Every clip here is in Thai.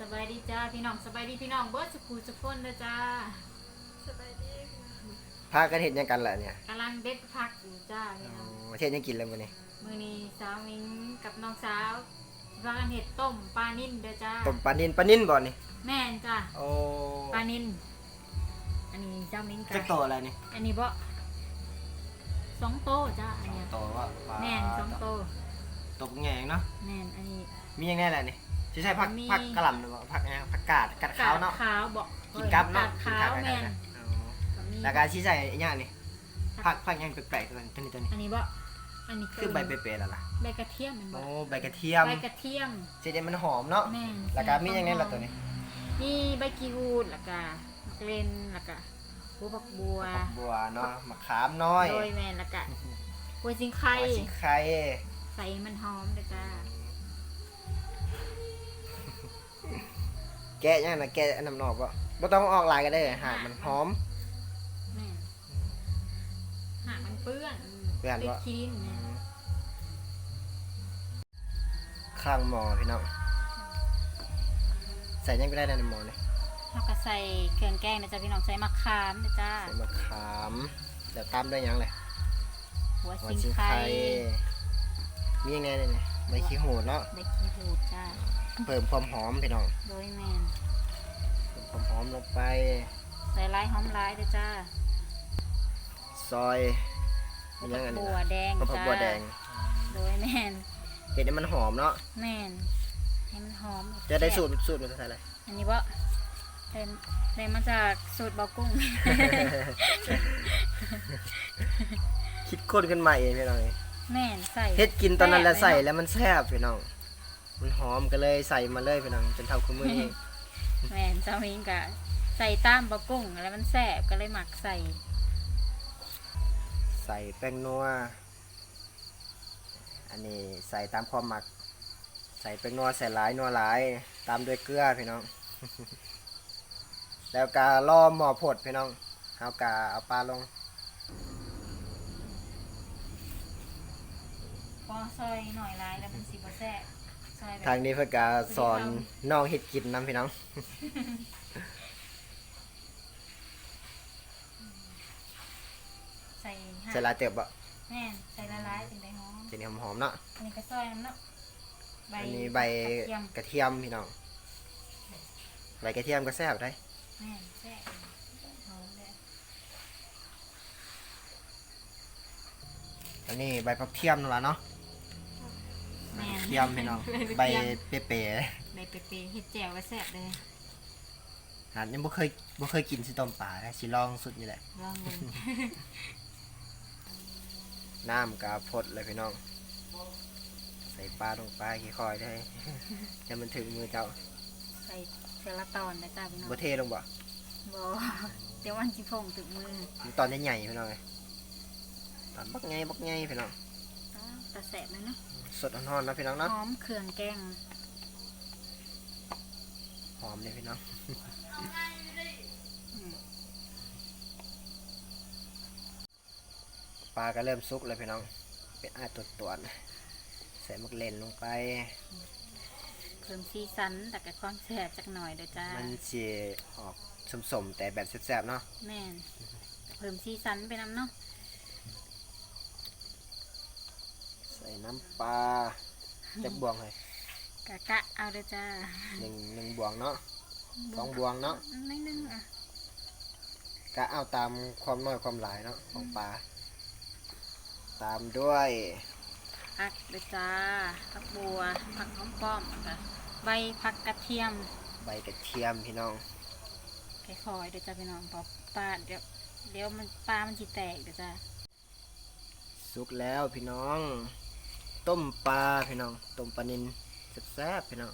สบายดีจ้าพี่น้องสบายดีพี่น้องเบิร์ดสกูสกุลนะจ้าสบายดีพากันเห็นยังกันล่ะเนี่ยกำลังเด็ดพักอยู่จ้าพี่น้องประเทศยังกินแล้วมื้อนี้มือนี้สาวมิงกับน้องสาววากันเห็ดต้มปลานิ่นเด้อจ้าต้มปลานินปลานินบ่นี่แม่นจ้าโอ้ปลานิ่นอันนี้เจ้ามิงกัจักโตอะไรนี่อันนี้บ่สองโตจ้าอันเนี้ยโตว่าปลาแม่นสองโตตกแงงเนาะแม่นอันนี้มียังไงล่ะนี่ สิใช่ผักมีผักกะหล่ำหรือว่าผักไงผักกาดกาดขาวเนาะ ขาวบ่กินกับเนาะขาวกินแม่นกับอ๋อก็มีแล้วก็สิใส่อีหยังนี่ผักผักหยังแปลกๆตัวนี้ตัวนี้ตัวนี้ อันนี้บ่อันนี้คือใบเปรย์ๆแล้วล่ะใบกระเทียมแมันบ่โอ้ใบกระเทียมใบกระเทียมสิได้มันหอมเนาะแม่นแล้วก็มียังไงล่ะตัวนี้มีใบกีวูดแล้วก็มะเกรนแล้วก็หัวผักบัวผักบัวเนาะมะขามน้อยโดยแม่นแล้วก็หัวสิงไข่หัวสิงไข่ใส่ให้มันหอมเด้อจ้า แกะยังน่ะแกะอันน้ำนอกบ่บ่ต้องออกหลายก็ได้หากมันหอม แม่นหากมันเปื้อนเปื้อนติดวะขี้ดินแม่นข้างหมอพี่น้องใส่ยังก็ได้ในหมอนี่เราก็ใส่เครื่องแกงนะจ๊ะพี่น้องใส่มะขามนะจ้าใส่มะขามเดี๋ยวตามด้วยหยังเลยหัวหัวสิงชิงไข่ไข่มียังไงเนี่ยนี่ใบขี้หูดเนาะ ใบกีวูดจ้า เพิ่มความหอมพี่น้องโดยแม่นเพิ่มความหอมลงไป ใส่ลายหอมลายเด้อจ้าซอยหัมีวยังไงผักนี่บัวแดงก็ผักจ้าบัวแดงโดยแม่นเห็ดให้มันหอมเนาะแม่นให้มันหอมจะได้สูตรสูตรมันจะใส่อะไร อันนี้ว่าได้ได้มาจากสูตรเบากุ้ง คิดค้นขึ้นมาเองพี่น้องเอ้ยแม่นใส่เฮ็ดกินตอนนั้นแล้วซ่ใส่บเยแล้วมันแซ่บพี่น้อง มันหอมก็เลยใส่มาเลยพี่น้องจนเท่าคุณมือนี้ แม่นเจ้ามิงกะใส่ตามเบากุ้งแล้วมันแซ่บก็เลยหมักใส่ใส่แป้งนัว อันนี้ใส่ตามความหมัก ใส่แป้งนัวใส่หลายนัวหลาย ตามด้วยเกลือพี่น้อง แล้วก็ล่อหม้อผดพี่น้องเอากาเอาปลาลง พอซอยหน่อยลายแล้วมันสิบ่แซ่บ ซอยแบบทางนี้เพื่อกาสอนน้องเฮ็ดกินนํพี่น้อง ใส่ห้าใส่หลายเติบบ่แม่นใส่ละลายถึงได้หอมจะนี่หอมๆเนาะ อันนี้ก็ซอยน้ำเนาะใบอันนี้ใบกระเทียมกระเทียมพี่น้อง ใบกระเทียมก็แซ่บได้ แม่นแซ่บหอมเลยอันนี้ใบผักเทียมนั่นล่ะเนาะ แม่นเทียมพี่น้องใบเปรี้ยใบเปรี้ยวๆเฮ็ดแจ่วก็แซ่บเลยๆหาดยังบ่เคยบ่เคยกินสิต้มปลานะสิลองสุดนี่แหละ ลองดูน้ำกาพดเลยพี่น้อง ใส่ปลาลงไปค่อยๆได้ให้มันถึงมือเจ้าใส่เทละตอนนะจ้าพี่น้องบ่เทลงบ่บอเดี๋ยวมันจิพงถึงมือมันตอนใหญ่ๆพี่น้องเอ้ยตอนบักไงบักไงพี่น้องอ้าวแต่แสบเลยเนาะ สดร้อนๆนะพี่น้องหเนาะอมเครื่องแกงหอมเลยพี่น้องอืมปลาก็เริ่มสุกแล้วพี่น้อง เป็นอาตัวตวนๆใส่มักเล่นลงไปเพิ่มซีซันแต่กับความแสบจักหน่อยเด้อจ้ามันสิออกสมๆแต่แบบแซ่บๆเนาะแม่นเพิ่มซีซันไปน้ำเนาะ ใส่ น้ำปลาจักบวงเลยกะกะเอาเด้อจ้าหนึ่งหนึ่งบวงเนาะสองบวงเนาะนิดนึงอะกะเอาตามความน้อยความหลายเนาะของปลาตามด้วยผักเด้อจ้าผักบัวผักหอมป้อมค่ะใบผักกระเทียม ใบกระเทียมพี่น้องค่อยๆเด้อจ้าพี่น้องเพอปลาเดี๋ยวเดี๋ยวมันปลามันจิแตกเด้อจ้าสุกแล้วพี่น้อง ต้มปลาพี่น้องต้มปลานินแซ่บๆพี่น้อง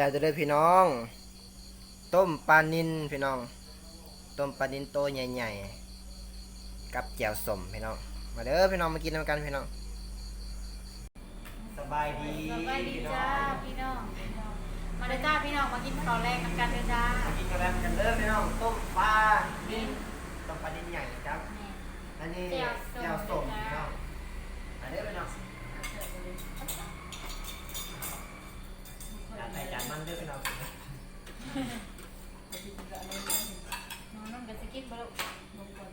แล้วจะได้อพี่น้อง ต้มปลานินพี่น้อง ต้มปลานินโตใหญ่ๆ กับแจ่วสมพี่น้อง มาเด้อพี่น้องมากินน้ำกันพี่น้อง สบายดีสบายดีจ้าพี่น้อง มาเลยจ้าพี่น้องมากินข้าวแรกกันกันเลยจ้ามากินกันแล้วกันเด้อพี่น้อง ต้มปลานินต้มปลานินใหญ่ครับนี่อันนี้แจ่วส้มแจ่วส้มด้วยพี่จ้าน้องมาเด้อพี่น้อง ใส่จานมันเด้อพี่น้องนอนนั่งกับสกิปบลูก กัน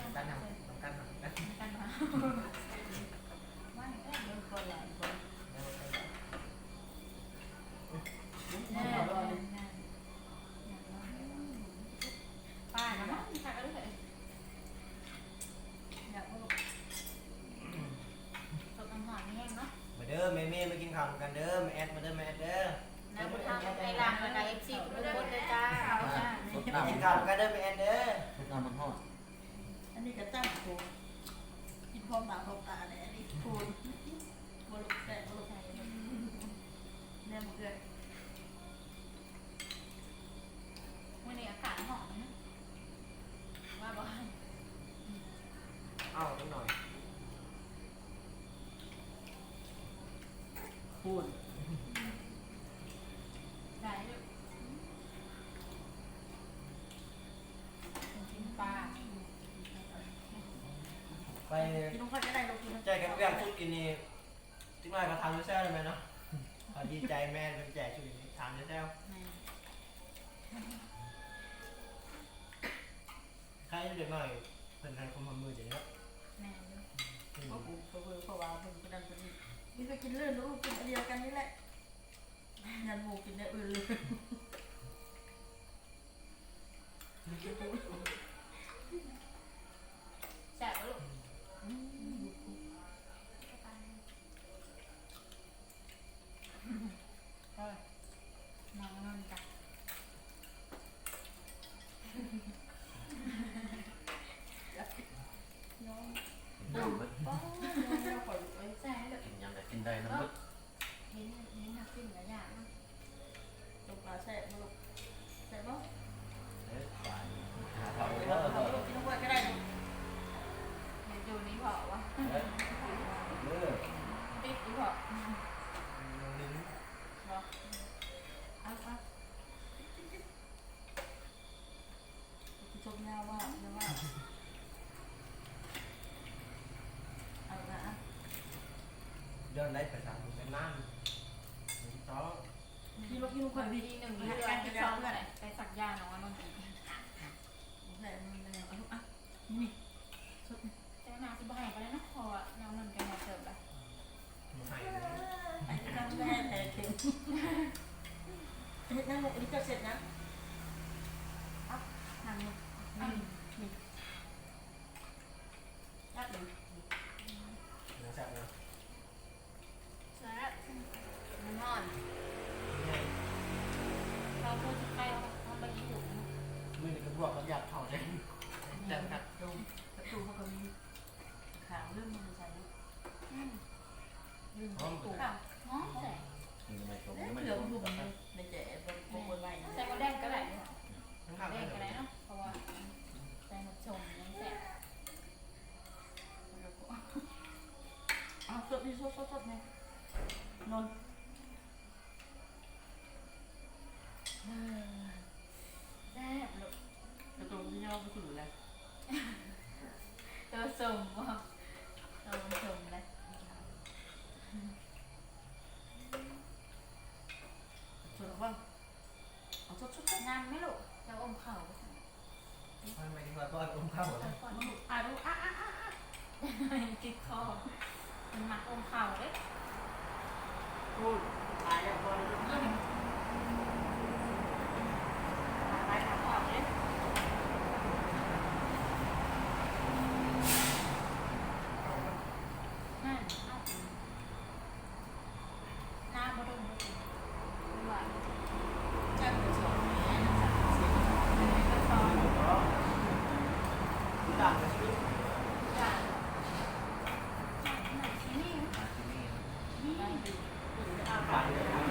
ทำกันทำกัน กันมาว่าเอ้ยเดี๋ยวคนหลายคนแน่นอนป้านะมั้งค่ะก็เลยอยากลูกสดน้ำหอมนี่แห้งเนาะ มาเด้อแม่เม่มากินข้าวกันเด้อมาแอดมาเด้อมาแอดเด้อน้ำมันทำในร้านอะไรเอฟซีทุกคนเลยจ้าจ้า มากินข้าวกันเด้อมาแอดเด้อ ทุกน้ำมันหอด อันนี้ก็ตั้งโคกินพร้อมหนาพร้อมตาเลยอันนี้คูณบลุกแต่บลุกแน่หมดเลย วันนี้อากาศหอมนะว่าบ่ เอานิดหน่อย พูดได้ลูกกินปลาไปกินน้องข้าวจะได้เรากินแจกกันเรื่องชุดกินนี่ทิ้งไว้ก็ทำด้วยแซ่ได้ไหมเนาะอ่าดีใจแม่เป็นแจกชุดนี้ทำด้วยแซ่ใครเด็กหน่อยเพิ่นให้คนทำมืออย่างเงี้ยแม่ลูกเพราะกูเพราะเพราะว่าเพิ่งกระดันกันนี่ นี่ไปกินเลื่อนลูกกินอันเดียวกันนี่แหละยันหมูกินเนี่อื่นเลย แซ่บลูกเออน้องนอนจ้ะ น้อง น้ำมัน ป้องน้องเราขอไว้ แซ่บลูก กินยังไงกินได้น้ำมัน เห็นเห็นนักกินหลายอย่างนะ ตกปลาแซ่บลูกแซ่บมั้ง เอ๊ะตายหา เอา เขา ไป เอ เอา อ ลูกกินน้องข้าวก็ได้ลูก เดี๋ยวดูนี่พอวะ เอ๊ะเออ ติดนี่พอ ลิ้น เนาะเอาเอา ชมยาว่านะว่าเอาละ เดินได้ไปทางเป็นน้ำต้องพี่ลูกพี่ลูกคนทีพี่หนึ่งเดือนที่สองอะไรไปสักยาน้องนนท์ใส่มันเลยเอาลูกอะนี่ชุดแต่นาสิบ่ให้ไปแล้วนะพอน้องนนกันมาเสิร์ฟละให้ไอ้นั่งแม่แพ้เข็มเฮ้ยนั่งลงอันนี้ก็เสร็จนะ การ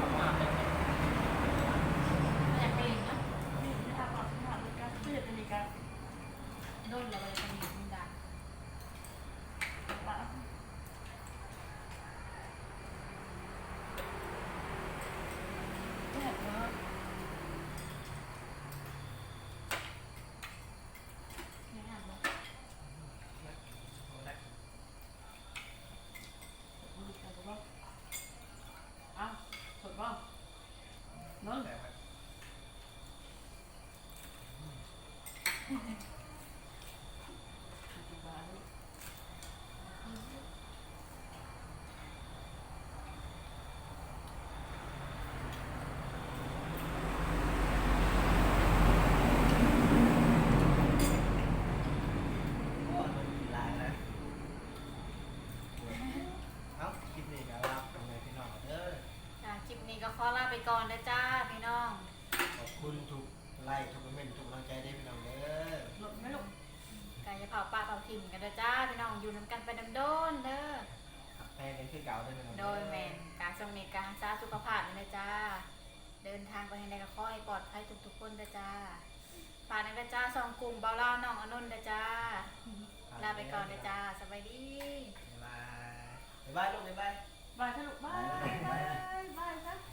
ก่อนนะจ้าพี่น้องขอบคุณทุกไลค์ทุกคอมเมนต์ทุกกำลังใจได้พี่น้องเด้อหลบไม่หลบกายจะเผาป่าเผาถิ่นกันนะจ้าพี่น้องอยู่น้ำกันไปน้ำโดนเด้อแพ้กันคือเก่าได้อพี่น้องโดยแมนการทรงในการรักษาสุขภาพนี่นะจ้าเดินทางไปในกระข้อยปลอดภัยทุกๆคนนะจ้าฝากในกระจ้าซองกลุ่มเบาเล่าน้องอนุนนะจ้าลาไปก่อนนะจ้าสบายดี บ๊ายบายบ๊ายบายลูกบ๊ายบาย บายสรุปบายบาย